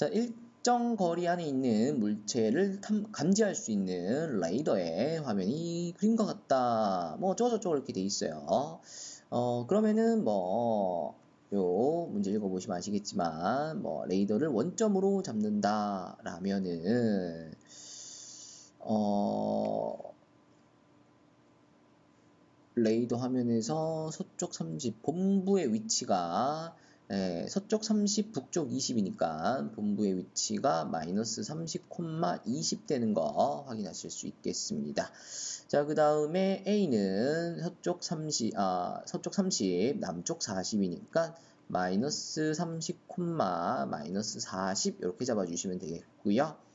자, 일정 거리 안에 있는 물체를 탐, 감지할 수 있는 레이더의 화면이 그림과 같다. 뭐 어쩌고저쩌고 이렇게 돼 있어요. 어, 그러면은 뭐, 요 문제 읽어보시면 아시겠지만, 뭐, 레이더를 원점으로 잡는다, 라면은, 어, 레이더 화면에서 서쪽 30, 본부의 위치가 예, 서쪽 30, 북쪽 20이니까 본부의 위치가 마이너스 30, 20 되는 거 확인하실 수 있겠습니다. 자, 그 다음에 A는 서쪽 30, 아, 서쪽 30, 남쪽 40이니까 마이너스 30, 마이너스 40 이렇게 잡아주시면 되겠고요.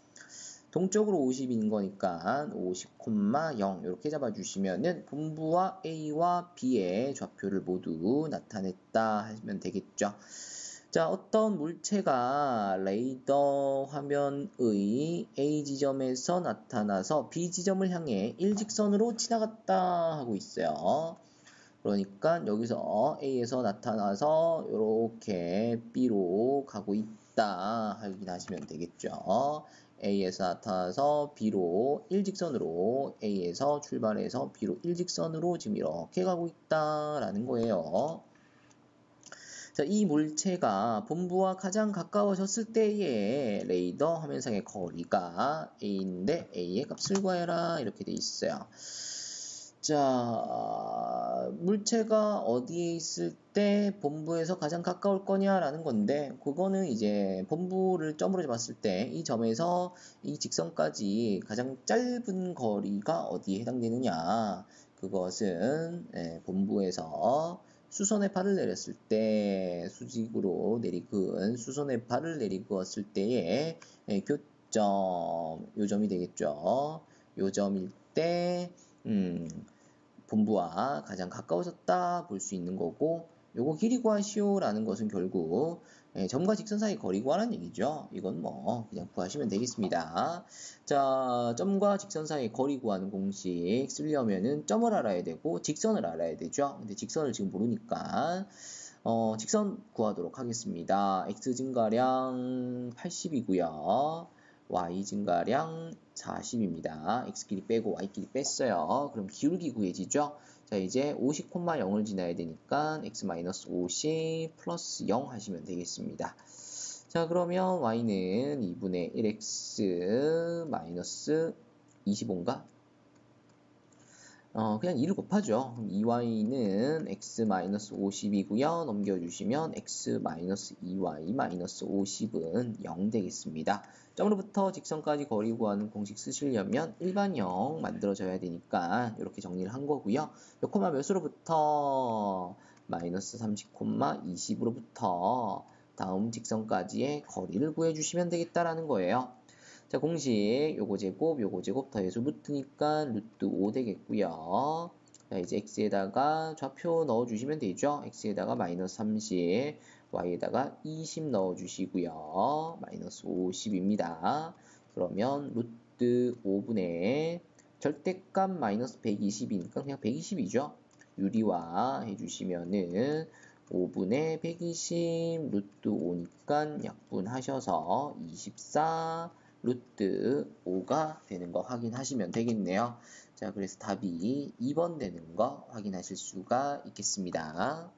동쪽으로 50인 거니까 50,0 이렇게 잡아주시면은 본부와 A와 B의 좌표를 모두 나타냈다 하시면 되겠죠. 자, 어떤 물체가 레이더 화면의 A 지점에서 나타나서 B 지점을 향해 일직선으로 지나갔다 하고 있어요. 그러니까 여기서 A에서 나타나서 이렇게 B로 가고 있다 확인하시면 되겠죠. A에서 나타나서 B로 일직선으로 A에서 출발해서 B로 일직선으로 지금 이렇게 가고 있다라는 거예요. 자, 이 물체가 본부와 가장 가까워졌을 때의 레이더 화면상의 거리가 A인데 A의 값을 구해라 이렇게 돼 있어요. 자, 물체가 어디에 있을 때 본부에서 가장 가까울 거냐라는 건데, 그거는 이제 본부를 점으로 잡았을 때 이 점에서 이 직선까지 가장 짧은 거리가 어디에 해당되느냐. 그것은 예, 본부에서 수선의 팔을 내렸을 때 수직으로 내리근 수선의 팔을 내리그었을 때의 예, 교점 요점이 되겠죠. 요점일 때 음, 본부와 가장 가까워졌다 볼 수 있는 거고 요거 길이 구하시오라는 것은 결국 예, 점과 직선 사이 거리 구하라는 얘기죠. 이건 뭐 그냥 구하시면 되겠습니다. 자, 점과 직선 사이 거리 구하는 공식 쓰려면은 점을 알아야 되고 직선을 알아야 되죠. 근데 직선을 지금 모르니까 어, 직선 구하도록 하겠습니다. x 증가량 80이고요. Y 증가량 40입니다. x끼리 빼고 y끼리 뺐어요. 그럼 기울기 구해지죠? 자, 이제 50,0을 지나야 되니까 x-50 플러스 0 하시면 되겠습니다. 자, 그러면 y는 2분의 1x 마이너스 25인가? 어, 그냥 2를 곱하죠. 2y는 x-50이고요. 넘겨주시면 x-2y-50은 0 되겠습니다. 점으로부터 직선까지 거리 구하는 공식 쓰시려면 일반형 만들어져야 되니까 이렇게 정리를 한 거고요. 몇 코마 몇으로부터 마이너스 30 코마 20으로부터 다음 직선까지의 거리를 구해주시면 되겠다라는 거예요. 자, 공식 요거 제곱, 요거 제곱 더해서 루트니까 루트 5 되겠고요. 자, 이제 x에다가 좌표 넣어주시면 되죠. x에다가 마이너스 30, y에다가 20 넣어주시고요. 마이너스 50입니다. 그러면 루트 5분의 절대값 마이너스 120이니까 그냥 120이죠. 유리화 해주시면은 5분의 120 루트 5니까 약분하셔서 24 루트 5가 되는 거 확인하시면 되겠네요. 자, 그래서 답이 2번 되는 거 확인하실 수가 있겠습니다.